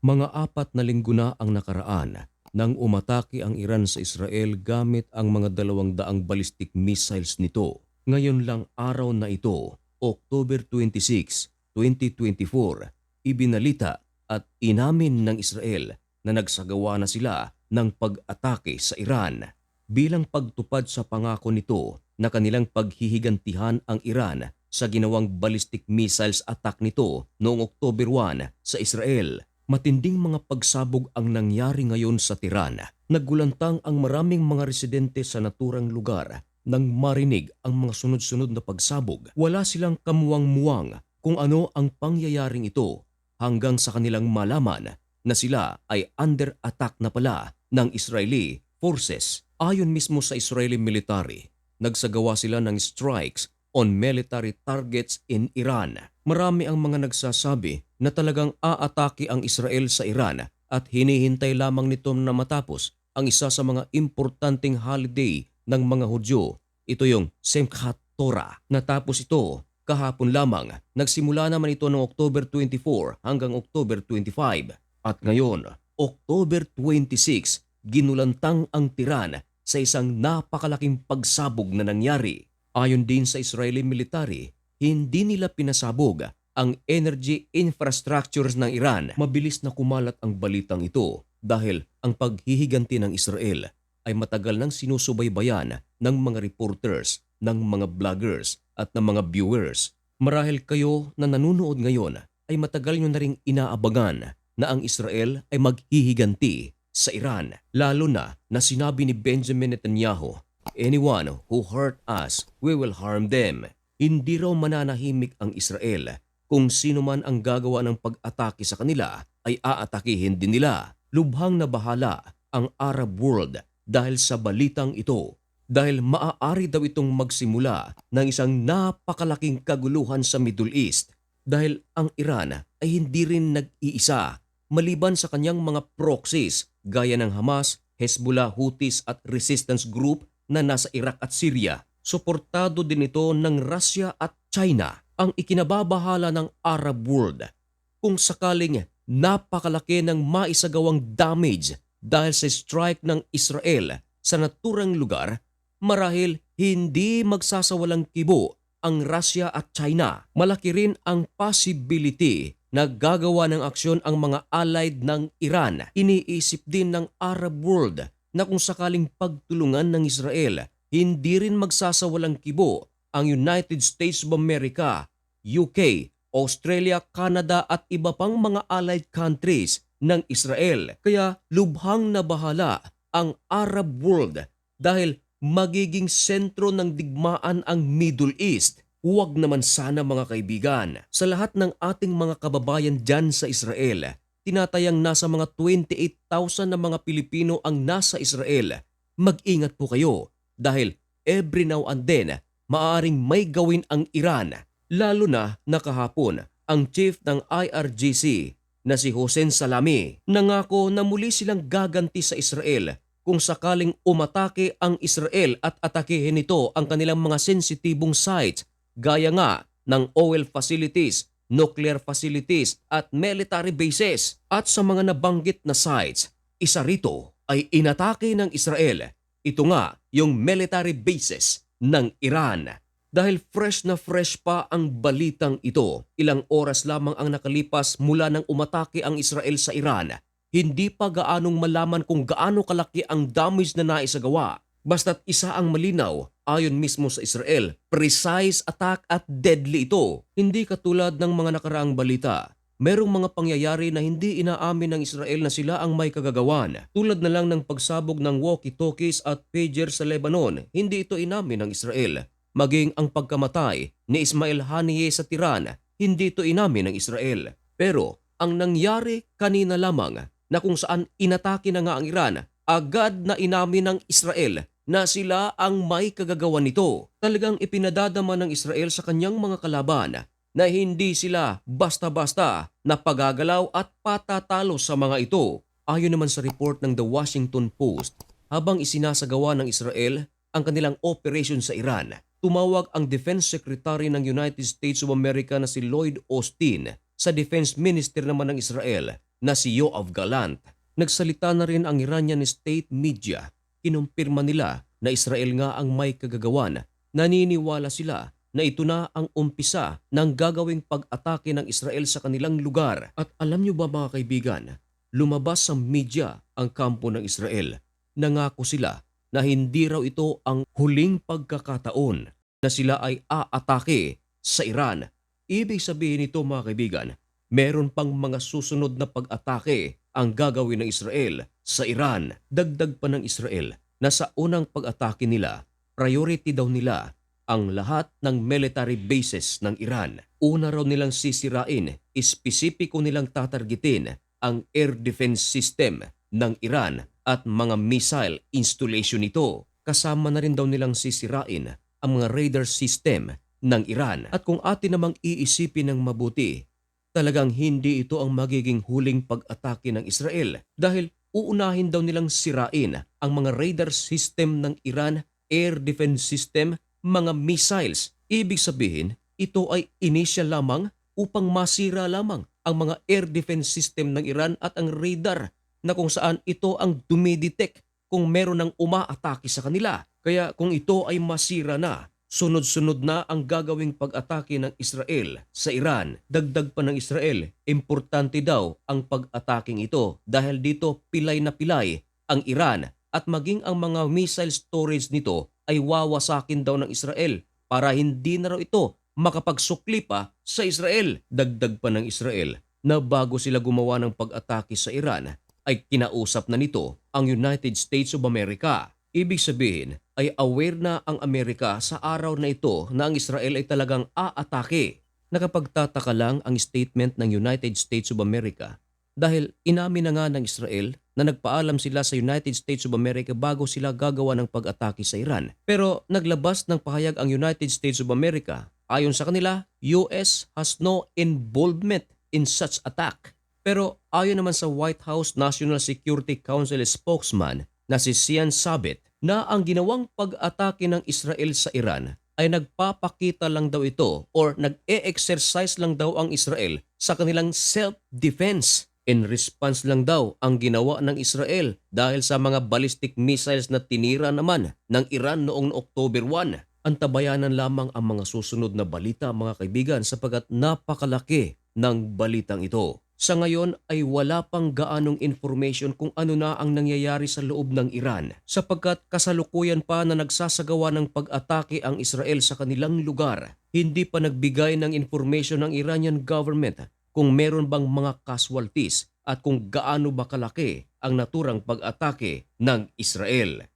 Mga apat na linggo na ang nakaraan nang umatake ang Iran sa Israel gamit ang mga dalawang daang ballistic missiles nito. Ngayon lang araw na ito, October 26, 2024, ibinalita at inamin ng Israel na nagsagawa na sila ng pag-atake sa Iran bilang pagtupad sa pangako nito na kanilang paghihigantihan ang Iran sa ginawang ballistic missiles attack nito noong October 1 sa Israel. Matinding mga pagsabog ang nangyari ngayon sa Tiran. Naggulantang ang maraming mga residente sa naturang lugar nang marinig ang mga sunod-sunod na pagsabog. Wala silang kamuwang-muwang kung ano ang pangyayaring ito hanggang sa kanilang malaman na sila ay under attack na pala ng Israeli forces. Ayon mismo sa Israeli military, nagsagawa sila ng strikes on military targets in Iran. Marami ang mga nagsasabi na talagang aatake ang Israel sa Iran at hinihintay lamang nito na matapos ang isa sa mga importanteng holiday ng mga Hudyo. Ito yung Simchat Torah. Natapos ito kahapon lamang. Nagsimula naman ito noong October 24 hanggang October 25. At ngayon, October 26, ginulantang ang Tiran sa isang napakalaking pagsabog na nangyari. Ayon din sa Israeli military, hindi nila pinasabog ang energy infrastructures ng Iran. Mabilis na kumalat ang balitang ito dahil ang paghihiganti ng Israel ay matagal nang sinusubaybayan ng mga reporters, ng mga vloggers at ng mga viewers. Marahil kayo na nanonood ngayon ay matagal nyo na ring inaabagan na ang Israel ay maghihiganti sa Iran. Lalo na na sinabi ni Benjamin Netanyahu Anyone who hurt us, we will harm them. Hindi raw mananahimik ang Israel. Kung sino man ang gagawa ng pag-atake sa kanila, ay aatakihin din nila. Lubhang na bahala ang Arab world dahil sa balitang ito. Dahil maaari daw itong magsimula ng isang napakalaking kaguluhan sa Middle East. Dahil ang Iran ay hindi rin nag-iisa maliban sa kanyang mga proxies gaya ng Hamas, Hezbollah, Houthis at resistance group na nasa Iraq at Syria. Suportado din ito ng Russia at China ang ikinababahala ng Arab world kung sakaling napakalaki ng maisagawang damage dahil sa strike ng Israel sa naturang lugar, marahil hindi magsasawalang kibo ang Russia at China. Malaki rin ang possibility na gagawa ng aksyon ang mga allied ng Iran. Iniisip din ng Arab world na kung sakaling pagtulungan ng Israel, hindi rin magsasawalang kibo ang United States of America, UK, Australia, Canada at iba pang mga allied countries ng Israel. Kaya lubhang na bahala ang Arab world dahil magiging sentro ng digmaan ang Middle East. Huwag naman sana mga kaibigan. Sa lahat ng ating mga kababayan dyan sa Israel, tinatayang nasa mga 28,000 na mga Pilipino ang nasa Israel. Mag-ingat po kayo dahil every now and then maaaring may gawin ang Iran. Lalo na nakahapon ang chief ng IRGC na si Hossein Salami nangako na muli silang gaganti sa Israel kung sakaling umatake ang Israel at atakehin nito ang kanilang mga sensitibong sites gaya nga ng oil facilities, nuclear facilities at military bases. At sa mga nabanggit na sites, isa rito ay inatake ng Israel. Ito nga yung military bases ng Iran. Dahil fresh na fresh pa ang balitang ito, ilang oras lamang ang nakalipas mula nang umatake ang Israel sa Iran, hindi pa gaanong malaman kung gaano kalaki ang damage na naisagawa. Basta't isa ang malinaw, ayon mismo sa Israel, precise attack at deadly ito. Hindi katulad ng mga nakaraang balita. Merong mga pangyayari na hindi inaamin ng Israel na sila ang may kagagawan. Tulad na lang ng pagsabog ng walkie-talkies at pager sa Lebanon, hindi ito inamin ng Israel. Maging ang pagkamatay ni Ismail Haniyeh sa Tiran, hindi ito inamin ng Israel. Pero ang nangyari kanina lamang na kung saan inatake na nga ang Iran, agad na inamin ng Israel na sila ang may kagagawan nito. Talagang ipinadadama ng Israel sa kanyang mga kalaban na hindi sila basta-basta na pagagalaw at patatalo sa mga ito. Ayon naman sa report ng The Washington Post, habang isinasagawa ng Israel ang kanilang operation sa Iran, tumawag ang Defense Secretary ng United States of America na si Lloyd Austin sa Defense Minister naman ng Israel na si Yoav Galant. Nagsalita na rin ang Iranian state media. Kinumpirma nila na Israel nga ang may kagagawan. Naniniwala sila na ito na ang umpisa ng gagawing pag-atake ng Israel sa kanilang lugar. At alam niyo ba mga kaibigan, lumabas sa media ang kampo ng Israel. Nangako sila na hindi raw ito ang huling pagkakataon na sila ay aatake sa Iran. Ibig sabihin nito mga kaibigan, meron pang mga susunod na pag-atake ang gagawin ng Israel sa Iran. Dagdag pa ng Israel na sa unang pag-atake nila, priority daw nila ang lahat ng military bases ng Iran. Una raw nilang sisirain, espesipiko nilang tatargetin ang air defense system ng Iran at mga missile installation nito. Kasama na rin daw nilang sisirain ang mga radar system ng Iran. At kung atin namang iisipin ng mabuti, talagang hindi ito ang magiging huling pag-atake ng Israel dahil uunahin daw nilang sirain ang mga radar system ng Iran, air defense system, mga missiles. Ibig sabihin, ito ay initial lamang upang masira lamang ang mga air defense system ng Iran at ang radar na kung saan ito ang dumidetect kung meron ng umaatake sa kanila. Kaya kung ito ay masira na, sunod-sunod na ang gagawing pag-atake ng Israel sa Iran. Dagdag pa ng Israel, importante daw ang pag-ataking ito dahil dito pilay na pilay ang Iran at maging ang mga missile storage nito ay wawasakin daw ng Israel para hindi na raw ito makapagsukli pa sa Israel. Dagdag pa ng Israel na bago sila gumawa ng pag-atake sa Iran ay kinausap na nito ang United States of America. Ibig sabihin ay aware na ang Amerika sa araw na ito na ang Israel ay talagang aatake. Nakapagtataka lang ang statement ng United States of America dahil inamin na nga ng Israel na nagpaalam sila sa United States of America bago sila gagawa ng pag-atake sa Iran. Pero naglabas ng pahayag ang United States of America. Ayon sa kanila, US has no involvement in such attack. Pero ayon naman sa White House National Security Council spokesman na si Sian Sabit na ang ginawang pag-atake ng Israel sa Iran ay nagpapakita lang daw ito or nag-e-exercise lang daw ang Israel sa kanilang self-defense. In response lang daw ang ginawa ng Israel dahil sa mga ballistic missiles na tinira naman ng Iran noong October 1. Antabayanan lamang ang mga susunod na balita mga kaibigan sapagkat napakalaki ng balitang ito. Sa ngayon ay wala pang gaanong information kung ano na ang nangyayari sa loob ng Iran sapagkat kasalukuyan pa na nagsasagawa ng pag-atake ang Israel sa kanilang lugar. Hindi pa nagbigay ng information ng Iranian government kung meron bang mga casualties at kung gaano ba kalaki ang naturang pag-atake ng Israel.